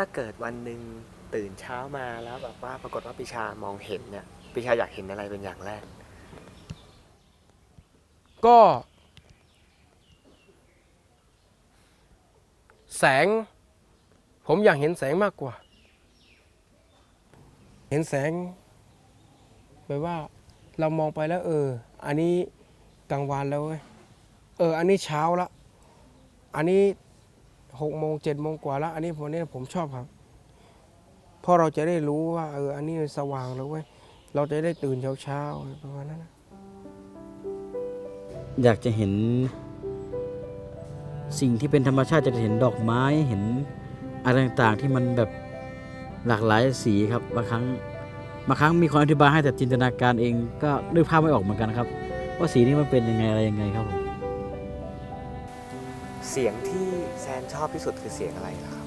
ถ้าเกิดวันหนึ่งตื่นเช้ามาแล้วแบบว่าปรากฏว่าปิชามองเห็นเนี่ยปิชาอยากเห็นอะไรเป็นอย่างแรก ก็ แสง ผมอยากเห็นแสงมากกว่า เห็นแสงแบบว่าเรามองไปแล้ว เออ อันนี้กลางวันแล้วเว้ยเออ อันนี้เช้าละ อันนี้ หกโมงเจ็ดโมงกว่าแล้ว อันนี้ผมเนี่ยผมชอบครับเพราะเราจะได้รู้ว่า เออ อันนี้สว่างแล้วเว้ยเราจะได้ตื่นเช้าๆประมาณนั้นนะอยากจะเห็น สิ่งที่เป็นธรรมชาติจะเห็นดอกไม้เห็นอะไรต่างๆที่มันแบบหลากหลายสีครับบางครั้งบางครั้งมีคนอธิบายให้แต่จินตนาการเองก็นึกภาพไม่ออกเหมือนกันครับ ว่าสีนี้มันเป็นยังไงอะไรยังไงครับผมเสียงที่แซ นชอบที่สุดคือเสียงอะไรล่ะครับ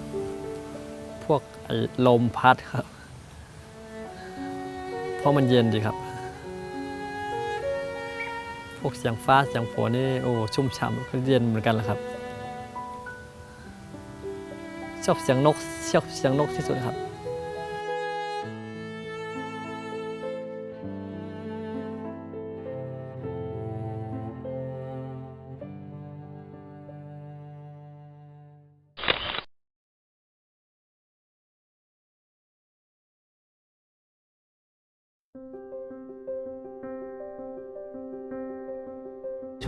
พวกลมพัดครับ เพราะมันเย็นดีครับ พวกเสียงฟ้าเสียงฝนนี่โอ้ชุ่มฉ่ำก็เย็นเหมือนกันละครับ ชอบเสียงนกชอบเสียงนกที่สุดครับ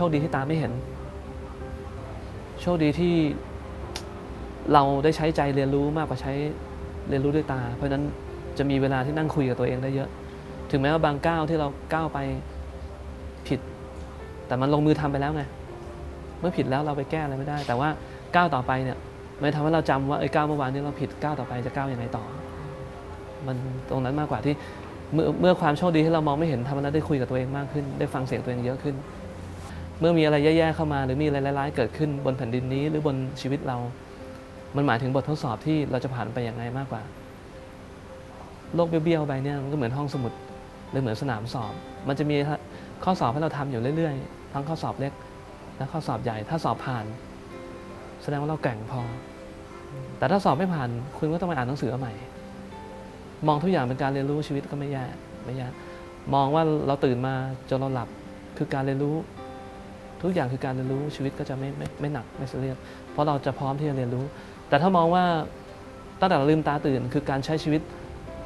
คดีที่ตาไม่เห็น โชคดีที่เราได้ใช้ใจเรียนรู้มากกว่าใช้เรียนรู้ด้วยตา เพราะนั้นจะมีเวลาที่นั่งคุยกับตัวเองได้เยอะ ถึงแม้ว่าบางก้าวที่เราก้าวไปผิด แต่มันลงมือทำไปแล้วไง เมื่อผิดแล้วเราไปแก้อะไรไม่ได้ แต่ว่าก้าวต่อไปเนี่ยมันทำให้เราจำว่าไอ้ก้าวเมื่อวานนี้เราผิดก้าวต่อไปจะก้าวยังไงต่อ มันตรงนั้นมากกว่าที่เมื่อเมื่อความโชคดีที่เรามองไม่เห็นทำให้เราได้คุยกับตัวเองมากขึ้น ได้ฟังเสียงตัวเองเยอะขึ้น เมื่อมีอะไรแย่ๆเข้ามา หรือมีอะไรร้ายๆเกิดขึ้นบนแผ่นดินนี้หรือบนชีวิตเรา มันหมายถึงบททดสอบที่เราจะผ่านไปอย่างไรมากกว่า โลกเบี้ยวๆไปเนี่ยมันก็เหมือนห้องสมุดหรือเหมือนสนามสอบ มันจะมีข้อสอบให้เราทำอยู่เรื่อยๆ ทั้งข้อสอบเล็กและข้อสอบใหญ่ ถ้าสอบผ่าน แสดงว่าเราแกร่งพอ แต่ถ้าสอบไม่ผ่าน คุณก็ต้องไปอ่านหนังสือใหม่ มองทุกอย่างเป็นการเรียนรู้ชีวิตก็ไม่แย่ไม่ยาก มองว่าเราตื่นมาจนเราหลับคือการเรียนรู้ ทุกอย่างคือการเรียนรู้ชีวิตก็จะไม่ไม่ไม่หนักไม่ซียเรียสเพราะเราจะพร้อมที่จะเรียนรู้ แต่ถ้ามองว่าตั้งแต่เราลืมตาตื่น คือการใช้ชีวิต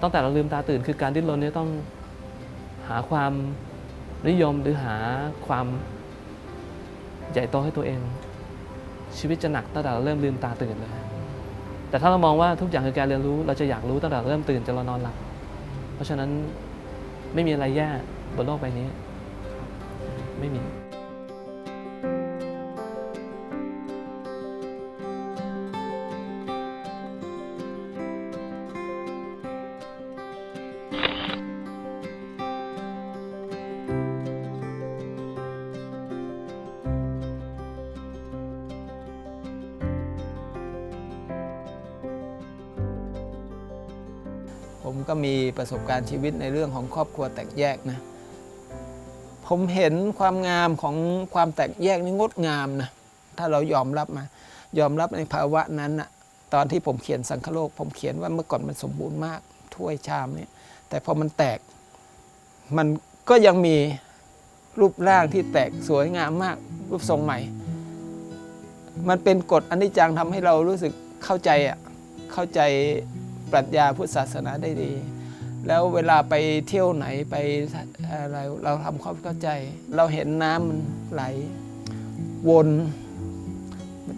ตั้งแต่เราลืมตาตื่น คือการดิ้นรนนี่ต้องหาความนิยมหรือหาความใหญ่โตให้ตัวเอง ชีวิตจะหนักตั้งแต่เราเริ่มลืมตาตื่นเลยแต่ถ้าเรามองว่าทุกอย่างคือการเรียนรู้เราจะอยากรู้ตั้งแต่เริ่มตื่นจนเรานอนหลับเพราะฉะนั้นไม่มีอะไรแย่บนโลกใบนี้ ไม่มี ประสบการณ์ชีวิตในเรื่องของครอบครัวแตกแยกนะผมเห็นความงามของความแตกแยกนี่งดงามนะถ้าเรายอมรับมา ยอมรับในภาวะนั้นนะตอนที่ผมเขียนสังคโลก ผมเขียนว่าเมื่อก่อนมันสมบูรณ์มากถ้วยชามเนี่ยแต่พอมันแตก มันก็ยังมีรูปร่างที่แตกสวยงามมาก รูปทรงใหม่ มันเป็นกฎอนิจจังทำให้เรารู้สึกเข้าใจอะเข้าใจปรัชญาพุทธศาสนาได้ดี แล้วเวลาไปเที่ยวไหนไปอะไรเราทำความเข้าใจ เราเห็นน้ำมันไหล วน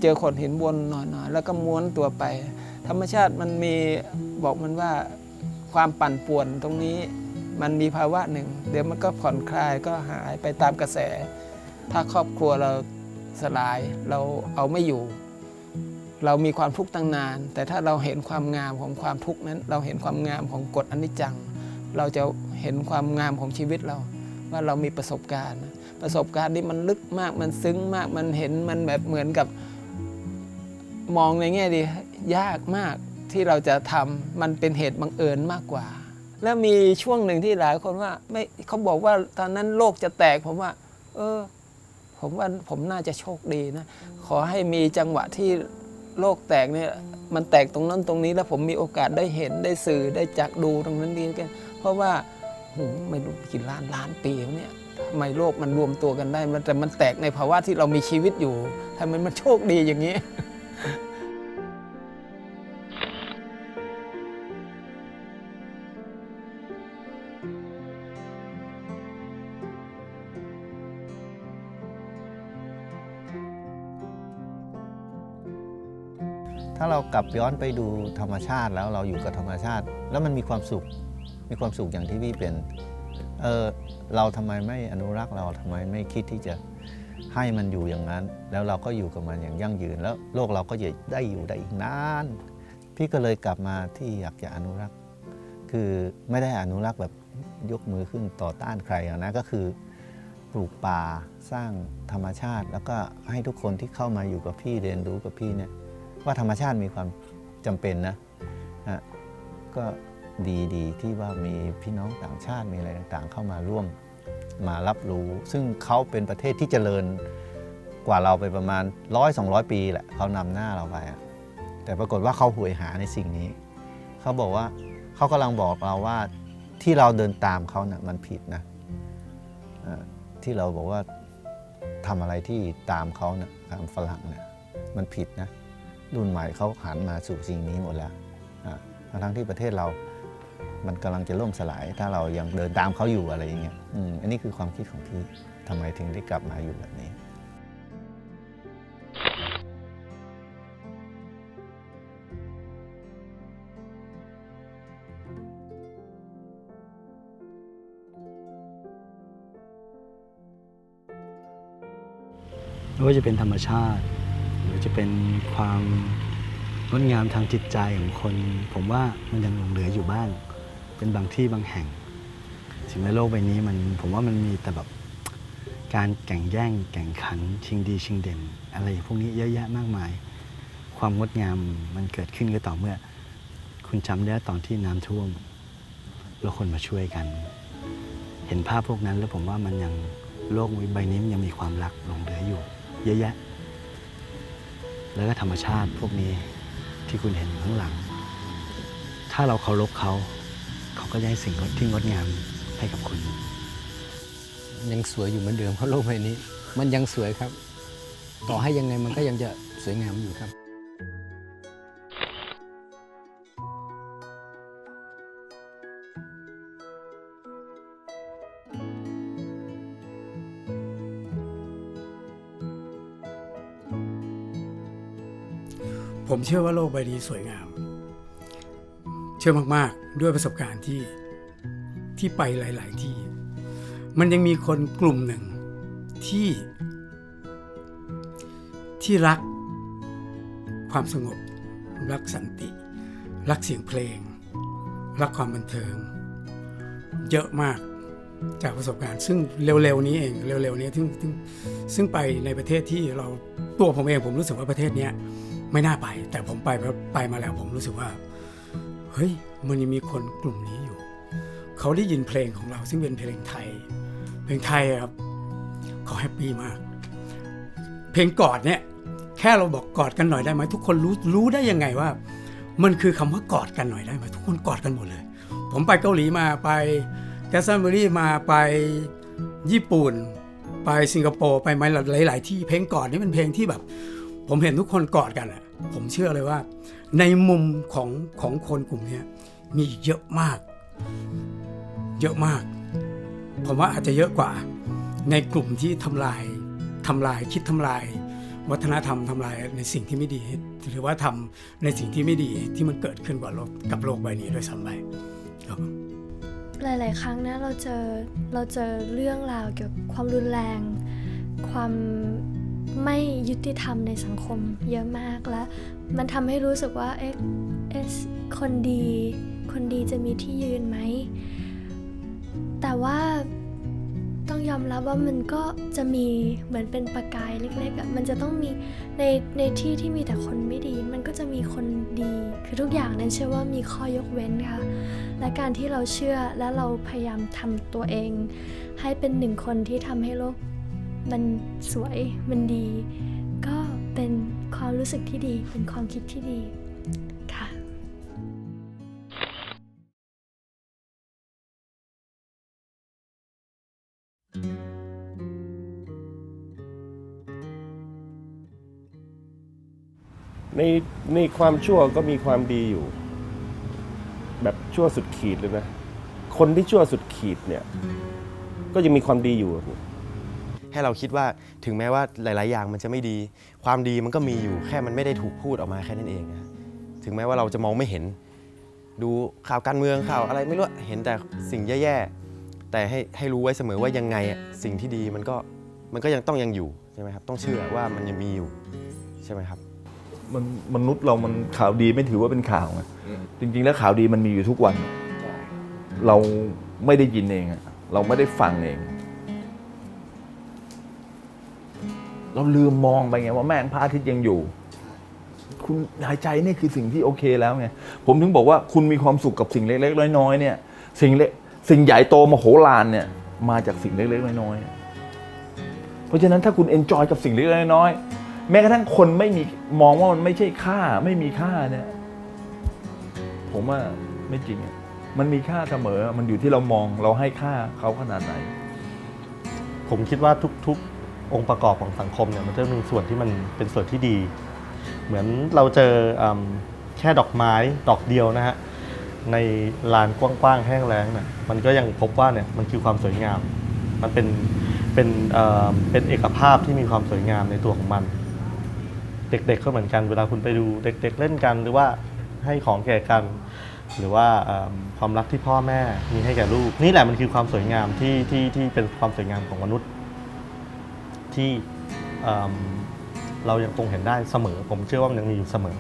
เจอคนเห็นวนหน่อยๆแล้วก็ม้วนตัวไป ธรรมชาติมันมีบอกมันว่าความปั่นป่วนตรงนี้มันมีภาวะหนึ่ง เดี๋ยวมันก็ผ่อนคลายก็หายไปตามกระแส ถ้าครอบครัวเราสลายเราเอาไม่อยู่ เรามีความทุกข์ตั้งนาน แต่ถ้าเราเห็นความงามของความทุกข์นั้น เราเห็นความงามของกฎอนิจจัง เราจะเห็นความงามของชีวิตเรา ว่าเรามีประสบการณ์ ประสบการณ์ที่มันลึกมากมันซึ้งมากมันเห็นมันแบบเหมือนกับมองในแง่ดียากมากที่เราจะทำมันเป็นเหตุบังเอิญมากกว่า แล้วมีช่วงหนึ่งที่หลายคนว่าไม่เขาบอกว่าตอนนั้นโลกจะแตกผมว่า เออ ผมว่าผมน่าจะโชคดีนะ ขอให้มีจังหวะที่ โลกแตกเนี่ยมันแตกตรงนั้นตรงนี้แล้วผมมีโอกาสได้เห็นได้สื่อได้จักดูตรงนั้นนี้กันเพราะว่าไม่รู้กี่ล้านล้านปีแล้วเนี่ยทำไมโลกมันรวมตัวกันได้มันแต่มันแตกในภาวะที่เรามีชีวิตอยู่ทำไมมันโชคดีอย่างนี้ กลับย้อนไปดูธรรมชาติแล้วเราอยู่กับธรรมชาติ แล้วมันมีความสุข มีความสุขอย่างที่พี่เป็นเออเราทำไมไม่อนุรักษ์เราทำไมไม่คิดที่จะให้มันอยู่อย่างนั้น แล้วเราก็อยู่กับมันอย่างยั่งยืน แล้วโลกเราก็จะได้อยู่ได้อีกนานพี่ก็เลยกลับมาที่อยากจะอนุรักษ์ คือไม่ได้อนุรักษ์แบบยกมือขึ้นต่อต้านใครนะก็คือปลูกป่าสร้างธรรมชาติ แล้วก็ให้ทุกคนที่เข้ามาอยู่กับพี่เรียนรู้กับพี่เนี่ย ว่าธรรมชาติมีความจำเป็นนะฮะก็ดีดีที่ว่ามีพี่น้องต่างชาติมีอะไรต่างๆ เข้ามาร่วมมารับรู้ ซึ่งเขาเป็นประเทศที่เจริญกว่าเราไปประมาณร้อยสองปีแหละเขานำหน้าเราไปอะแต่ปรากฏว่าเขาหวยหาในสิ่งนี้ เขาบอกว่าเขากำลังบอกเราว่าที่เราเดินตามเขานะ่ะมันผิดนะที่เราบอกว่าทำอะไรที่ตามเขานะตามฝรั่งเนี่ยมันผิดนะ รุ่นใหม่เขาหันมาสู่สิ่งนี้หมดแล้วทั้งที่ประเทศเรา มันกำลังจะล่มสลาย ถ้าเรายังเดินตามเขาอยู่อะไรอย่างเงี้ยอือันนี้คือความคิดของพี่ทำไมถึงได้กลับมาอยู่แบบนี้ไม่ว่าจะเป็นธรรมชาติ จะเป็นความงดงามทางจิตใจของคน ผมว่ามันยังหลงเหลืออยู่บ้าง เป็นบางที่บางแห่งสิ่งในโลกใบนี้มันผมว่ามันมีแต่แบบการแข่งแย่งแข่งขันชิงดีชิงเด่น อะไรพวกนี้เยอะแยะมากมาย ความงดงามมันเกิดขึ้นก็ต่อเมื่อ คุณจำได้ตอนที่น้ำท่วมแล้วคนมาช่วยกัน เห็นภาพพวกนั้นแล้วผมว่ามันยังโลกใบนี้มันยังมีความรักหลงเหลืออยู่ เยอะแยะ แล้วก็ธรรมชาติพวกนี้ที่คุณเห็นข้างหลัง ถ้าเราเคารพเขา เขาก็จะให้สิ่งที่งดงามให้กับคุณ ยังสวยอยู่เหมือนเดิมเพราะโลกใบนี้ มันยังสวยครับ ต่อให้ยังไงมันก็ยังจะสวยงามอยู่ครับ ผมเชื่อว่าโลกใบนี้สวยงาม เชื่อมากๆด้วยประสบการณ์ที่ที่ไปหลาย ๆ ที่ มันยังมีคนกลุ่มหนึ่งที่ ที่รักความสงบ รักสันติ รักเสียงเพลง รักความบันเทิง เยอะมากจากประสบการณ์ ซึ่งเร็ว ๆ นี้เองเร็ว ๆ นี้ซึ่งซึ่งซึ่งไปในประเทศที่เราตัวผมเองผมรู้สึกว่าประเทศเนี้ย ไม่น่าไป แต่ผมไปไปมาแล้วผมรู้สึกว่า เฮ้ยมันยังมีคนกลุ่มนี้อยู่ เขาได้ยินเพลงของเราซึ่งเป็นเพลงไทย เพลงไทยครับเขาแฮปปี้มาก เพลงกอดเนี่ยแค่เราบอกกอดกันหน่อยได้ไหมทุกคนรู้รู้ได้ยังไงว่า มันคือคำว่ากอดกันหน่อยได้ไหมทุกคนกอดกันหมดเลย ผมไปเกาหลีมาไปแกสซันเบอรี่มาไปญี่ปุ่น ไปสิงคโปร์ไปมาหลาย ๆ ที่เพลงกอดนี่เป็นเพลงที่แบบ ผมเห็นทุกคนกอดกันอะผมเชื่อเลยว่า ในมุมของของคนกลุ่มนี้มีเยอะมาก เยอะมาก ผมว่าอาจจะเยอะกว่า ในกลุ่มที่ทำลายทำลายคิดทำลาย วัฒนธรรมทำลายในสิ่งที่ไม่ดี หรือว่าทำในสิ่งที่ไม่ดีที่มันเกิดขึ้นกว่าโลกกับโลกใบนี้ด้วยซ้ำไปครับหลาย ๆ ครั้งนะเราเจอเราเจอเรื่องราวเกี่ยวกับความรุนแรง ความ ไม่ยุติธรรมในสังคมเยอะมากแล้วมันทำให้รู้สึกว่าเอ๊ะเอ๊ะคนดี คนดีจะมีที่ยืนไหม แต่ว่าต้องยอมรับว่ามันก็จะมีเหมือนเป็นประกายเล็กๆอะมันจะต้องมีในในที่ที่มีแต่คนไม่ดี มันก็จะมีคนดี คือทุกอย่างนั้นเชื่อว่ามีข้อยกเว้นค่ะ และการที่เราเชื่อและเราพยายามทำตัวเอง ให้เป็นหนึ่งคนที่ทำให้โลก มันสวยมันดี ก็เป็นความรู้สึกที่ดี เป็นความคิดที่ดีค่ะในในความชั่วก็มีความดีอยู่ แบบชั่วสุดขีดเลยนะ คนที่ชั่วสุดขีดเนี่ย ก็ยังมีความดีอยู่ ให้เราคิดว่าถึงแม้ว่าหลาย ๆ อย่างมันจะไม่ดี ความดีมันก็มีอยู่แค่มันไม่ได้ถูกพูดออกมาแค่นั้นเองนะถึงแม้ว่าเราจะมองไม่เห็น ดูข่าวการเมืองข่าวอะไรไม่รู้เห็นแต่สิ่งแย่ ๆ แต่ให้ให้รู้ไว้เสมอว่ายังไงอะสิ่งที่ดีมันก็มันก็ยังต้องยังอยู่ใช่ไหมครับต้องเชื่อว่ามันยังมีอยู่ใช่ไหมครับมันมนุษย์เรามันข่าวดีไม่ถือว่าเป็นข่าวไงจริง ๆ แล้วข่าวดีมันมีอยู่ทุกวัน เราไม่ได้ยินเองอะเราไม่ได้ฟังเอง เราลืมมองไปไงว่าแม่งพระอาทิตย์ยังอยู่ คุณหายใจนี่คือสิ่งที่โอเคแล้วไงผมถึงบอกว่าคุณมีความสุขกับสิ่งเล็กๆน้อยๆเนี่ย สิ่งเล็กสิ่งใหญ่โตมโหฬารเนี่ย มาจากสิ่งเล็กๆน้อยๆเพราะฉะนั้นถ้าคุณเอนจอยกับสิ่งเล็กๆน้อยๆแม้กระทั่งคนไม่มีมองว่ามันไม่ใช่ค่า ไม่มีค่าเนี่ย ผมว่าไม่จริงอะมันมีค่าเสมอ มันอยู่ที่เรามองเราให้ค่าเขาขนาดไหน ผมคิดว่าทุก ๆ องค์ประกอบของสังคมเนี่ยมันจะมีส่วนที่มันเป็นส่วนที่ดี เหมือนเราเจออแค่ดอกไม้ดอกเดียวนะฮะในลานกว้างๆแห้งแล้งเนี่ยมันก็ยังพบว่าเนี่ยมันคือความสวยงาม มันเป็นเป็นเอ่อเป็นเอกภาพที่มีความสวยงามในตัวของมัน เด็กๆก็เหมือนกันเวลาคุณไปดูเด็ก ๆ เล่นกัน หรือว่าให้ของแก่กัน หรือว่าความรักที่พ่อแม่มีให้แก่ลูก นี่แหละมันคือความสวยงามที่ที่ที่เป็นความสวยงามของมนุษย์ ที่เเรายังคงเห็นได้เสมอ ผมเชื่อว่ามันยังมีอยู่เสมอ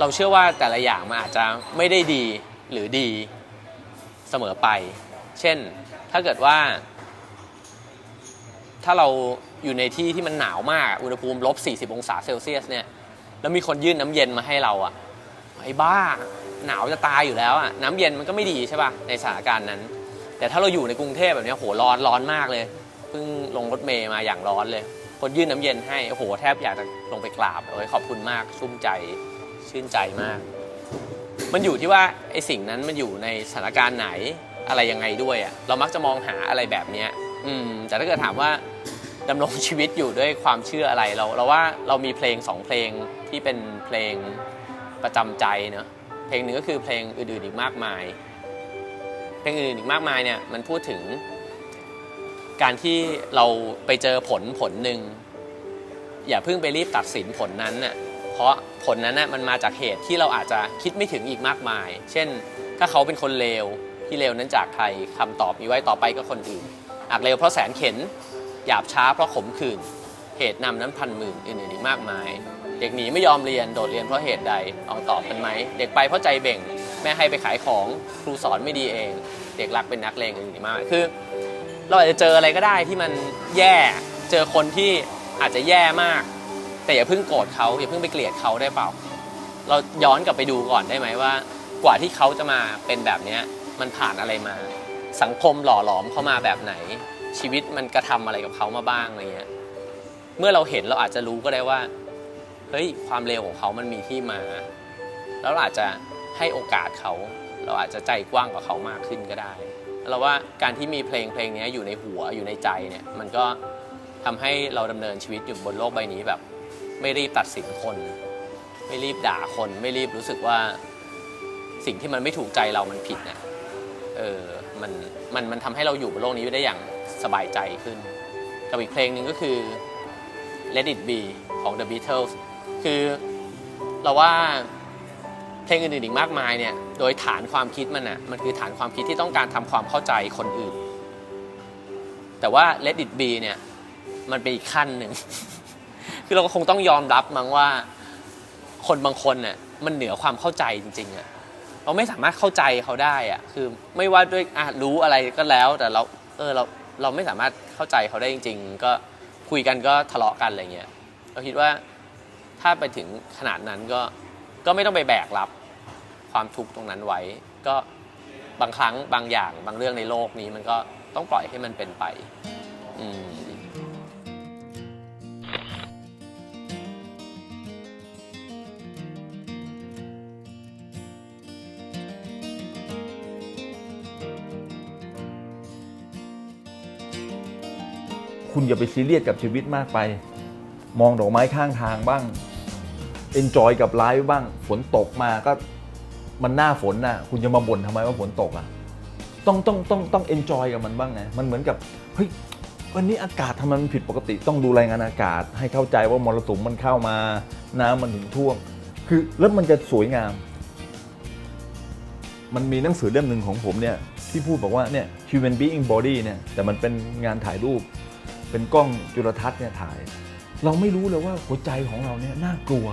เราเชื่อว่าแต่ละอย่างมันอาจจะไม่ได้ดีหรือดีเสมอไป เช่น ถ้าเกิดว่า ถ้าเราอยู่ในที่ที่มันหนาวมาก อุณหภูมิลบ40 องศาเซลเซียสเนี่ย แล้วมีคนยื่นน้ำเย็นมาให้เราอะไอ้บ้า หนาวจะตายอยู่แล้วอะน้ำเย็นมันก็ไม่ดีใช่ป่ะ ในสถานการณ์นั้น แต่ถ้าเราอยู่ในกรุงเทพแบบนี้โหร้อนร้อนมากเลย เพิ่งลงรถเมย์มาอย่างร้อนเลย คนยื่นน้ำเย็นให้โอ้โหแทบอยากจะลงไปกราบเลยขอบคุณมากชุ่มใจชื่นใจมาก มันอยู่ที่ว่าไอ้สิ่งนั้นมันอยู่ในสถานการณ์ไหน อะไรยังไงด้วยอะเรามักจะมองหาอะไรแบบเนี้ยอืมแต่ถ้าเกิดถามว่าดำรงชีวิตอยู่ด้วยความเชื่ออะไรเราเราว่าเรามีเพลงสองเพลงที่เป็นเพลงประจำใจเนอะเพลงหนึ่งก็คือเพลงอื่นๆอีกมากมาย เพลงอื่นๆอีกมากมายเนี่ยมันพูดถึง การที่เราไปเจอผลผลหนึ่งอย่าเพิ่งไปรีบตัดสินผลนั้นน่ะเพราะผลนั้นน่ะมันมาจากเหตุที่เราอาจจะคิดไม่ถึงอีกมากมาย เช่น ถ้าเขาเป็นคนเลว ที่เลวนั้นจากใครคำตอบมีไว้ต่อไปก็คนอื่นอาจเลวเพราะแสนเข็น หยาบช้าเพราะขมขื่นเหตุนำนั้นพันหมื่นอื่นๆอีกมากมาย เด็กหนีไม่ยอมเรียนโดดเรียนเพราะเหตุใดลองตอบกันไหม เด็กไปเพราะใจเบ่ง แม่ให้ไปขายของครูสอนไม่ดีเอง เด็กรักเป็นนักเลงอื่นๆอีกมากคือ เราอาจจะเจออะไรก็ได้ที่มันแย่เจอคนที่อาจจะแย่มาก แต่อย่าเพิ่งโกรธเขาอย่าเพิ่งไปเกลียดเขาได้เปล่า เราย้อนกลับไปดูก่อนได้ไหมว่า กว่าที่เขาจะมาเป็นแบบนี้ มันผ่านอะไรมา สังคมหล่อหลอมเข้ามาแบบไหน ชีวิตมันกระทำอะไรกับเขามาบ้างอะไรเงี้ยเมื่อเราเห็นเราอาจจะรู้ก็ได้ว่าเฮ้ยความเลวของเขามันมีที่มา แล้วเราอาจจะให้โอกาสเขา เราอาจจะใจกว้างกว่าเขามากขึ้นก็ได้เราว่าการที่มีเพลงเพลงนี้อยู่ในหัวอยู่ในใจเนี่ยมันก็ทำให้เราดำเนินชีวิตอยู่บนโลกใบนี้แบบ ไม่รีบตัดสินคน ไม่รีบด่าคน ไม่รีบรู้สึกว่าสิ่งที่มันไม่ถูกใจเรามันผิดนะ เออมันมันมันทำให้เราอยู่บนโลกนี้ได้อย่างสบายใจขึ้นกับอีกเพลงหนึ่งก็คือ Let It Be ของ The Beatles คือเราว่าเพลงอื่นๆอีกมากมายเนี่ยโดยฐานความคิดมันอะมันคือฐานความคิดที่ต้องการทำความเข้าใจคนอื่น แต่ว่า Let It Be เนี่ยมันเป็นอีกขั้นหนึ่ง คือเราก็คงต้องยอมรับมั้งว่าคนบางคนเนี่ยมันเหนือความเข้าใจจริงๆอะ เราไม่สามารถเข้าใจเขาได้อะคือไม่ว่าด้วยอะรู้อะไรก็แล้ว แต่เราเออเราเราไม่สามารถเข้าใจเขาได้จริง ๆ ก็คุยกันก็ทะเลาะกันอะไรเงี้ยเราคิดว่าถ้าไปถึงขนาดนั้นก็ก็ไม่ต้องไปแบกรับความทุกข์ตรงนั้นไว้ ก็บางครั้งบางอย่างบางเรื่องในโลกนี้มันก็ต้องปล่อยให้มันเป็นไป อืม คุณอย่าไปซีเรียสกับชีวิตมากไป มองดอกไม้ข้างทางบ้างเอนจอยกับไลฟ์บ้าง ฝนตกมาก็มันหน้าฝนน่ะ คุณจะมาบ่นทำไมว่าฝนตกอะ ต้องต้องต้องต้องเอนจอยกับมันบ้างไงมันเหมือนกับเฮ้ยวันนี้อากาศทำไมมันผิดปกติต้องดูรายงานอากาศ ให้เข้าใจว่ามรสุมมันเข้ามา น้ำมันถึงท่วมคือแล้วมันจะสวยงาม มันมีหนังสือเล่มหนึ่งของผมเนี่ยที่พูดบอกว่าเนี่ย human being body เนี่ยแต่มันเป็นงานถ่ายรูป เป็นกล้องจุลทรรศน์เนี่ยถ่าย เราไม่รู้เลยว่าหัวใจของเราเนี่ยน่ากลัว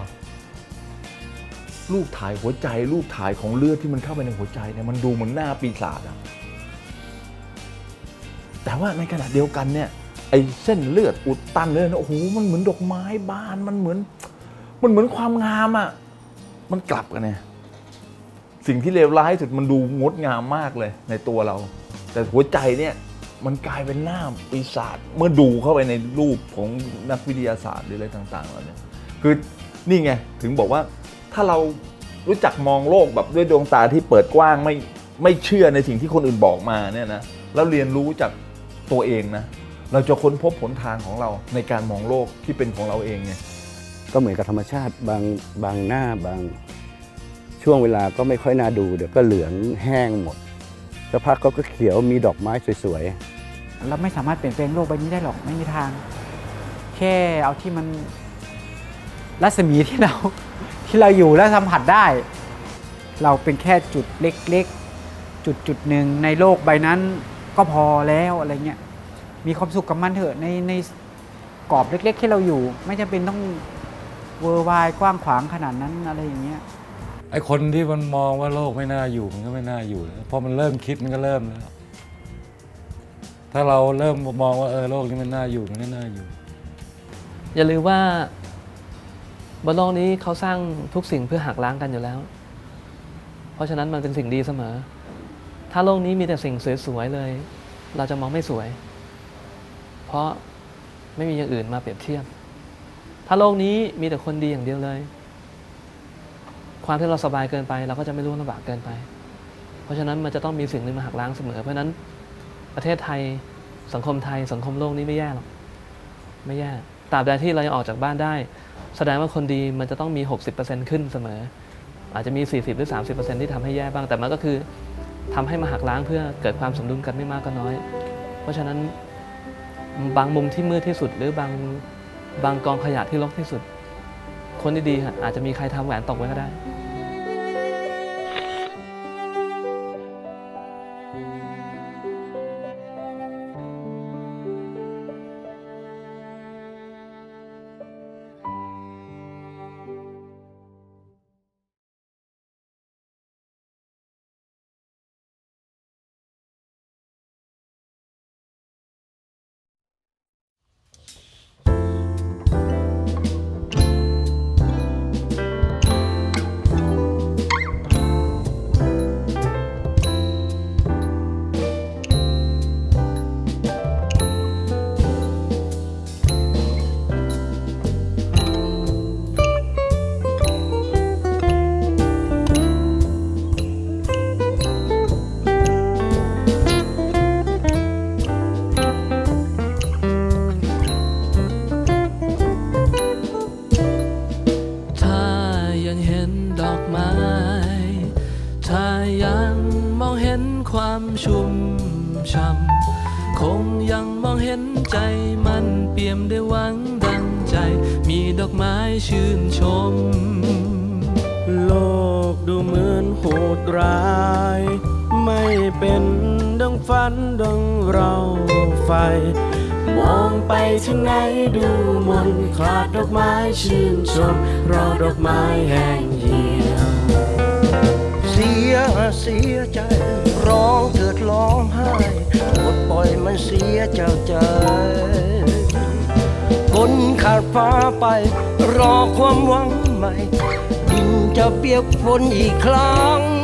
รูปถ่ายหัวใจ รูปถ่ายของเลือดที่มันเข้าไปในหัวใจเนี่ยมันดูเหมือนหน้าปีศาจอะแต่ว่าในขณะเดียวกันเนี่ยไอ้เส้นเลือดอุดตันเลยนะโอ้โหมันเหมือนดอกไม้บานมันเหมือน มันเหมือนความงามอะมันกลับกันเนี่ยสิ่งที่เลวร้ายสุดมันดูงดงามมากเลยในตัวเรา แต่หัวใจเนี่ย มันกลายเป็นหน้าปีศาจเมื่อดูเข้าไปในรูปของนักวิทยาศาสตร์หรืออะไรต่างๆแล้วเนี่ยคือนี่ไงถึงบอกว่าถ้าเรารู้จักมองโลกแบบด้วยดวงตาที่เปิดกว้างไม่ไม่เชื่อในสิ่งที่คนอื่นบอกมาเนี่ยนะแล้วเรียนรู้จากตัวเองนะเราจะค้นพบผลทางของเราในการมองโลกที่เป็นของเราเองไงก็เหมือนกับธรรมชาติบางบางหน้าบาง ช่วงเวลาก็ไม่ค่อยน่าดูเดี๋ยวก็เหลืองแห้งหมดสักพักก็ก็เขียวมีดอกไม้สวย เราไม่สามารถเปลี่ยนแปลงโลกใบนี้ได้หรอกไม่มีทาง แค่เอาที่มันรัศมีที่เราที่เราอยู่และสัมผัสได้ เราเป็นแค่จุดเล็กๆ จุดจุดหนึ่งในโลกใบนั้นก็พอแล้วอะไรเงี้ยมีความสุขกับมันเถอะในในกรอบเล็ก ๆ ที่เราอยู่ ไม่จำเป็นต้องเวอร์วายกว้างขวางขนาดนั้นอะไรอย่างเงี้ยไอคนที่มันมองว่าโลกไม่น่าอยู่มันก็ไม่น่าอยู่แล้วพอมันเริ่มคิดมันก็เริ่มแล้ว ถ้าเราเริ่มมองว่าเออโลกนี้มันน่าอยู่มันก็น่าอยู่ อย่าลืมว่าบนโลกนี้เขาสร้างทุกสิ่งเพื่อหักล้างกันอยู่แล้ว เพราะฉะนั้นมันเป็นสิ่งดีเสมอ ถ้าโลกนี้มีแต่สิ่งสวยๆเลย เราจะมองไม่สวย เพราะไม่มีอย่างอื่นมาเปรียบเทียบ ถ้าโลกนี้มีแต่คนดีอย่างเดียวเลย ความที่เราสบายเกินไป เราก็จะไม่รู้ลำบากเกินไป เพราะฉะนั้นมันจะต้องมีสิ่งหนึ่งมาหักล้างเสมอ เพราะฉะนั้น ประเทศไทยสังคมไทยสังคมโลกนี้ไม่แย่หรอกไม่แย่ตราบใดที่เรายังออกจากบ้านได้ แสดงว่าคนดีมันจะต้องมี 60%ขึ้นเสมอ อาจจะมี 40 หรือ 30%ที่ทำให้แย่บ้าง แต่มันก็คือทำให้มาหักล้างเพื่อเกิดความสมดุลกันไม่มากก็น้อย เพราะฉะนั้นบางมุมที่มืดที่สุด หรือบางบางกองขยะที่รกที่สุด คนดีๆอาจจะมีใครทำแหวนตกไว้ก็ได้ ถ้ายังมองเห็นความชุ่มช่ำคงยังมองเห็นใจมันเปี่ยมด้วยหวังดังใจ มีดอกไม้ชื่นชม โลกดูเหมือนโหดร้าย ไม่เป็นดังฝันดังเราไฟ มองไปทางไหนดูมนขาดดอกไม้ชื่นชมเราดอกไม้แห้งเหี่ยวเสีย เสียใจ ร้องเกิดร้องไห้ปวดปล่อยมันเสียเจ้าใจคนขาดฟ้าไป รอความหวังใหม่ดินจะเปียกฝนอีกครั้ง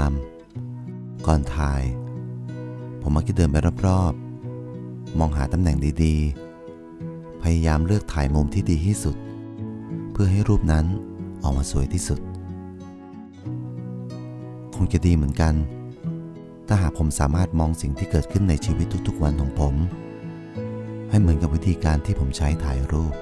าม ก่อนถ่าย ผมมักจะเดินไปรอบๆ มองหาตำแหน่งดีๆ พยายามเลือกถ่ายมุมที่ดีที่สุด เพื่อให้รูปนั้นออกมาสวยที่สุด คงจะดีเหมือนกัน ถ้าหากผมสามารถมองสิ่งที่เกิดขึ้นในชีวิตทุกๆ วันของผม ให้เหมือนกับวิธีการที่ผมใช้ถ่ายรูป